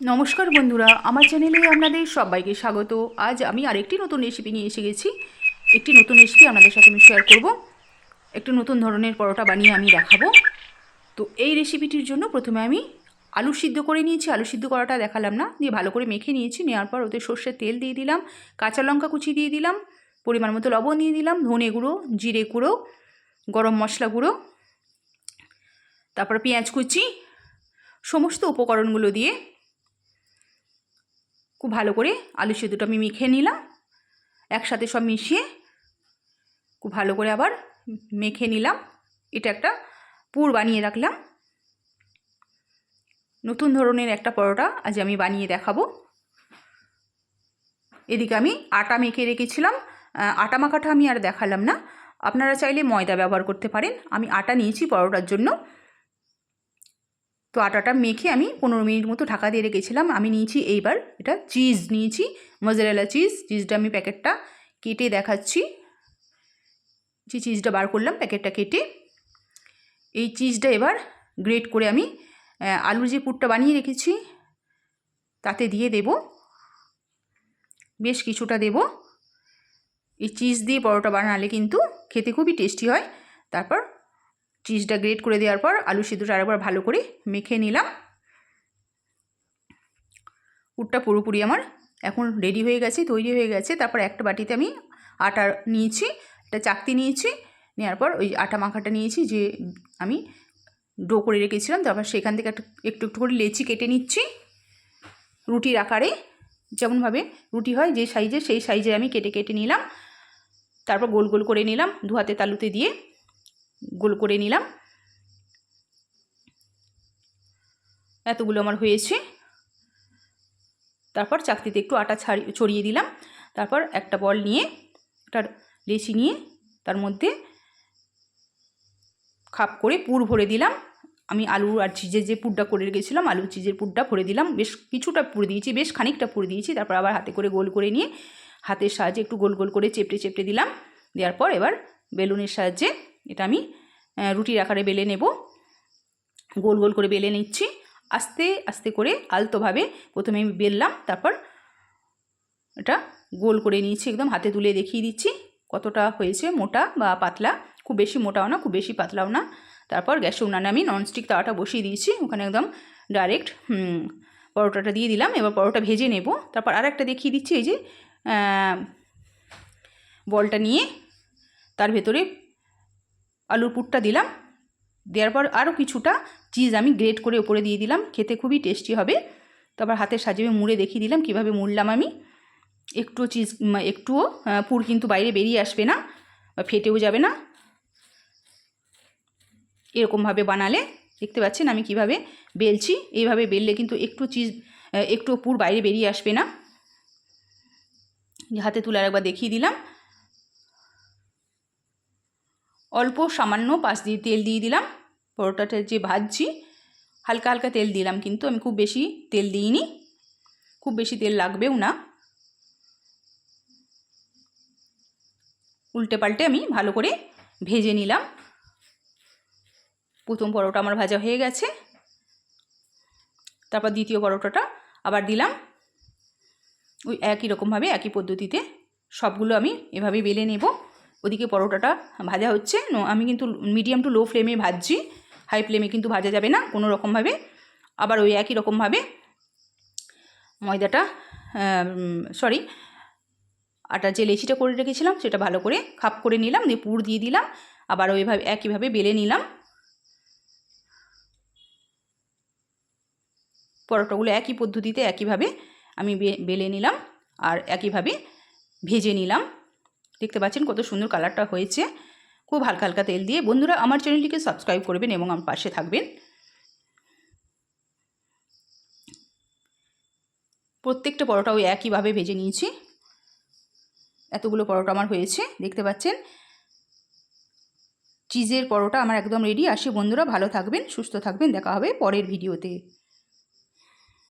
নমস্কার বন্ধুরা, আমার চ্যানেলে আপনাদের সবাইকে স্বাগত। আজ আমি আরেকটি নতুন রেসিপি নিয়ে এসে গেছি। একটি নতুন রেসিপি আপনাদের সাথে আমি শেয়ার করব। একটু নতুন ধরনের পরোটা বানিয়ে আমি দেখাবো। তো এই রেসিপিটির জন্য প্রথমে আমি আলু সিদ্ধ করে নিয়েছি। আলু সিদ্ধ করাটা দেখালাম না, দিয়ে ভালো করে মেখে নিয়েছি। নেওয়ার পর ওতে সর্ষের তেল দিয়ে দিলাম, কাঁচা লঙ্কা কুচি দিয়ে দিলাম, পরিমাণ মতো লবণ দিয়ে দিলাম, ধনে গুঁড়ো, জিরে গুঁড়ো, গরম মশলা গুঁড়ো, তারপর পেঁয়াজ কুচি, সমস্ত উপকরণগুলো দিয়ে খুব ভালো করে আলু সেদ্ধটা আমি মেখে নিলাম। একসাথে সব মিশিয়ে খুব ভালো করে আবার মেখে নিলাম। এটা একটা পুর বানিয়ে রাখলাম। নতুন ধরনের একটা পরোটা আজ আমি বানিয়ে দেখাবো। এদিকে আমি আটা মেখে রেখেছিলাম। আটা মাখাটা আমি আর দেখালাম না। আপনারা চাইলে ময়দা ব্যবহার করতে পারেন। আমি আটা নিয়েছি পরোটার জন্য। তো আটাটা মেখে আমি পনেরো মিনিট মতো ঢাকা দিয়ে রেখেছিলাম। আমি নিয়েছি এইবার এটা চিজ নিয়েছি মজারেলা চিজ চিজটা আমি প্যাকেটটা কেটে দেখাচ্ছি। যে চিজটা বার করলাম প্যাকেটটা কেটে। এই চিজটা এবার গ্রেট করে আমি আলুর যে পুরটা বানিয়ে রেখেছি, তাতে দিয়ে দেব। বেশ কিছুটা দেব। এই চিজ দিয়ে পরোটা বানালে কিন্তু খেতে খুবই টেস্টি হয়। তারপর চিজটা গ্রেট করে দেওয়ার পর আলু সিদ্ধটা আরেকবার ভালো করে মেখে নিলাম। পুরটা পুরোপুরি আমার এখন রেডি হয়ে গেছে, তৈরি হয়ে গেছে। তারপর একটা বাটিতে আমি আটা নিয়েছি, একটা চাকতি নিয়েছি, নেওয়ার পর ওই আটা মাখাটা নিয়েছি যে আমি ডো করে রেখেছিলাম। তারপর সেখান থেকে একটু একটু করে লেচি কেটে নিচ্ছি। রুটির আকারে যেমনভাবে রুটি হয় যে সাইজে সেই সাইজে আমি কেটে কেটে নিলাম। তারপর গোল গোল করে নিলাম দু হাতে তালুতে দিয়ে। গোল করে নিলাম। এতগুলো আমার হয়েছে। তারপর চাকতিতে একটু আটা ছাড়ি, ছড়িয়ে দিলাম। তারপর একটা বল নিয়ে, একটা লেচি নিয়ে তার মধ্যে খাপ করে পুর ভরে দিলাম। আমি আলু আর চিজের যে পুরটা করে রেখেছিলাম, আলু চিজের পুরটা ভরে দিলাম। বেশ কিছুটা পুর দিয়েছি, বেশ খানিকটা পুর দিয়েছি। তারপর আবার হাতে করে গোল করে নিয়ে হাতের সাহায্যে একটু গোল গোল করে চেপটে চেপটে দিলাম। দেওয়ার পর এবার বেলুনের সাহায্যে এটা আমি রুটির আকারে বেলে নেব। গোল গোল করে বেলে নিচ্ছি। আস্তে আস্তে করে আলতোভাবে প্রথমে আমি বেললাম, তারপর এটা গোল করে নিয়েছি, একদম হাতে তুলে দেখিয়ে দিচ্ছি কতটা হয়েছে, মোটা বা পাতলা। খুব বেশি মোটাও না, খুব বেশি পাতলাও না। তারপর গ্যাসে উনানে আমি ননস্টিক তাওয়াটা বসিয়ে দিয়েছি। ওখানে একদম ডাইরেক্ট পরোটাটা দিয়ে দিলাম। এবার পরোটা ভেজে নেব। তারপর আর একটা দেখিয়ে দিচ্ছি, এই যে বলটা নিয়ে তার ভেতরে আলুর পুরটা দিলাম। দেওয়ার পর আরও কিছুটা চিজ আমি গ্রেট করে ওপরে দিয়ে দিলাম। খেতে খুবই টেস্টি হবে। তারপর হাতের সাজিয়ে মুড়ে দেখিয়ে দিলাম কীভাবে মুড়লাম আমি। একটুও চিজ একটুও পুর কিন্তু বাইরে বেরিয়ে আসবে না বা ফেটেও যাবে না। এরকমভাবে বানালে দেখতে পাচ্ছেন আমি কীভাবে বেলছি। এইভাবে বেললে কিন্তু একটু চিজ একটু পুর বাইরে বেরিয়ে আসবে না। হাতে তুলে আরেকবার দেখিয়ে দিলাম। অল্প সামান্য পাশ দিয়ে তেল দিয়ে দিলাম। পরোটাটা যে ভাজছি, হালকা হালকা তেল দিলাম কিন্তু আমি খুব বেশি তেল দিইনি। খুব বেশি তেল লাগবেও না। উল্টে পাল্টে আমি ভালো করে ভেজে নিলাম। প্রথম পরোটা আমার ভাজা হয়ে গেছে। তারপর দ্বিতীয় পরোটাটা আবার দিলাম। ওই একই রকমভাবে, একই পদ্ধতিতে সবগুলো আমি এভাবে বেলে নেব। ওদিকে পরোটাটা ভাজা হচ্ছে। আমি কিন্তু মিডিয়াম টু লো ফ্লেমে ভাজছি। হাই ফ্লেমে কিন্তু ভাজা যাবে না, কোনো রকমভাবে। আবার ওই একই রকমভাবে ময়দাটা সরি আটা যে লেচিটা করে রেখেছিলাম, সেটা ভালো করে খাপ করে নিলাম, দিয়ে পুর দিয়ে দিলাম, আবার ওইভাবে একইভাবে বেলে নিলাম। পরোটাগুলো একই পদ্ধতিতে একইভাবে আমি বেলে নিলাম, আর একইভাবে ভেজে নিলাম। দেখতে পাচ্ছেন কত সুন্দর কালারটা হয়েছে। খুব হালকা হালকা তেল দিয়ে। বন্ধুরা, আমার চ্যানেলটিকে সাবস্ক্রাইব করবেন এবং আমার পাশে থাকবেন। প্রত্যেকটা পরোটা ওই একইভাবে ভেজে নিয়েছি। এতগুলো পরোটা আমার হয়েছে, দেখতে পাচ্ছেন? চিজের পরোটা আমার একদম রেডি আসি বন্ধুরা, ভালো থাকবেন, সুস্থ থাকবেন। দেখা হবে পরের ভিডিওতে